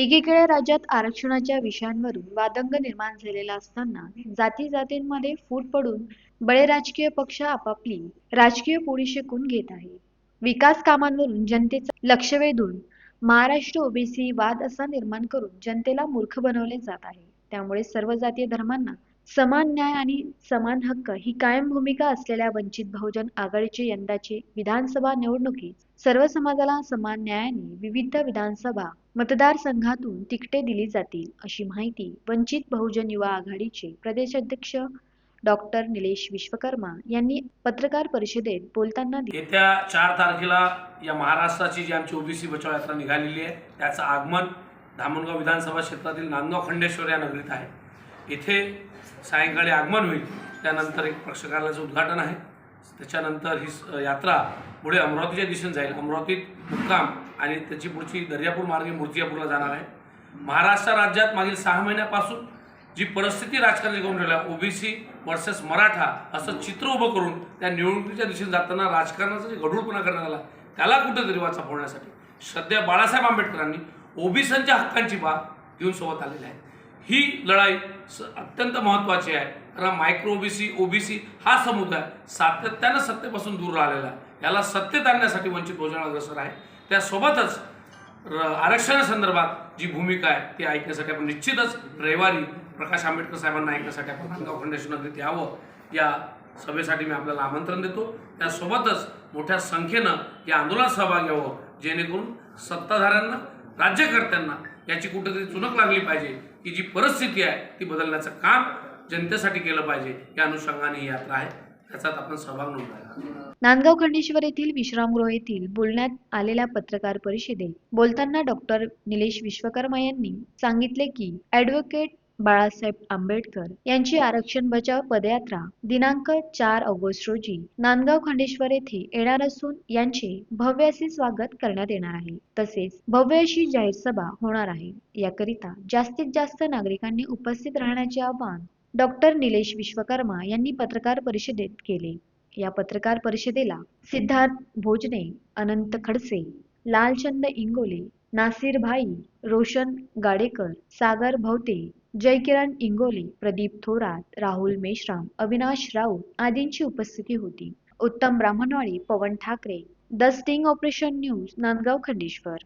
एकीकडे राज्यात आरक्षणाच्या विषयांवरून वादंग निर्माण झालेला असताना जाती जातींमध्ये फूट पडून बळे राजकीय पक्ष आपापली राजकीय पोळी शिकून घेत आहे विकास कामांवरून जनतेचं लक्ष वेधून महाराष्ट्र ओबीसी वाद असा निर्माण करून जनतेला मूर्ख बनवले जात आहे. त्यामुळे सर्व जातीय धर्मांना समान न्याय आणि समान हक्क ही कायम भूमिका असलेल्या वंचित बहुजन आघाडीचे यंदाचे विधानसभा निवडणुकीत सर्व समाजाला समान न्यायाने विविध विधानसभा मतदारसंघातून तिकटे दिली जातील अशी माहिती वंचित बहुजन युवा आघाडीचे प्रदेशाध्यक्ष डॉक्टर निलेश विश्वकर्मा यांनी पत्रकार परिषदेत बोलताना दिली. येत्या चार तारखेला या महाराष्ट्राची जी आमची ओबीसी बचाव यात्रा निघालेली आहे त्याचं आगमन धामणगाव विधानसभा क्षेत्रातील नांदगाव खंडेश्वर या नगरीत आहे. इथे सायंकाळी आगमन होईल. त्यानंतर एक प्रक्षकालयाचं उद्घाटन आहे. त्याच्यानंतर ही स- यात्रा पुढे अमरावतीच्या दिशेने जाईल. अमरावतीत मुक्काम आणि त्याची पुढची दर्यापूर मार्गे मूर्तिजापूरला जाणार आहे. महाराष्ट्र राज्यात मागील सहा महिन्यापासून जी परिस्थिती राजकारणी करून ठेवल्या ओबीसी वर्सेस मराठा असं चित्र उभं करून त्या निवडणुकीच्या दिशेने जाताना राजकारणाचा जे गढूळपणा करण्यात आला त्याला कुठेतरी वाचा फोडण्यासाठी सध्या बाळासाहेब आंबेडकरांनी ओबीसीच्या हक्कांची बाब घेऊन सोबत आलेली आहे ही लढाई अत्यंत महत्त्वाची आहे. कारण मायक्रो ओबीसी ओबीसी हा समुदाय सातत्यानं सत्तेपासून दूर राहिलेला आहे. याला सत्तेत आणण्यासाठी वंचित बहुजन अग्रसर आहे. त्यासोबतच र- आरक्षणासंदर्भात जी भूमिका आहे ती ऐकण्यासाठी आपण निश्चितच रविवारी प्रकाश आंबेडकर साहेबांना ऐकण्यासाठी आपण खानगाव खंडेश्वर यावं. या सभेसाठी मी आपल्याला आमंत्रण देतो. त्यासोबतच मोठ्या संख्येनं या आंदोलनात सहभागी व्हावं. जेणेकरून सत्ताधाऱ्यांना राज्यकर्त्यांना याची कुठेतरी चुनक लागली पाहिजे की जी परिस्थिती आहे ती बदलण्याचं काम जनतेसाठी केलं पाहिजे या अनुषंगाने ही यात्रा आहे. त्याच्यात आपण सहभाग नोंदवायला नांदगाव खंडेश्वर येथील विश्रामगृह येथील बोलण्यात आलेल्या पत्रकार परिषदेत बोलताना डॉक्टर निलेश विश्वकर्मा यांनी सांगितले की ॲडव्होकेट बाळासाहेब आंबेडकर यांची आरक्षण बचाव पदयात्रा दिनांक चार ऑगस्ट रोजी नांदगाव खंडेश्वर येथे येणार असून यांचे भव्य असे स्वागत करण्यात येणार आहे. तसेच भव्य अशी जाहीर सभा होणार आहे. याकरिता जास्तीत जास्त नागरिकांनी उपस्थित राहण्याचे आवाहन डॉक्टर निलेश विश्वकर्मा यांनी पत्रकार परिषदेत केले. या पत्रकार परिषदेला सिद्धार्थ भोजने अनंत खडसे लालचंद इंगोले नासिर भाई रोशन गाडेकर सागर भवते जयकिरण इंगोले प्रदीप थोरात राहुल मेश्राम अविनाश राऊत आदींची उपस्थिती होती. उत्तम Brahmanwadi Pawan Thakre. The Sting Operation News Nandgaon Khandeshwar.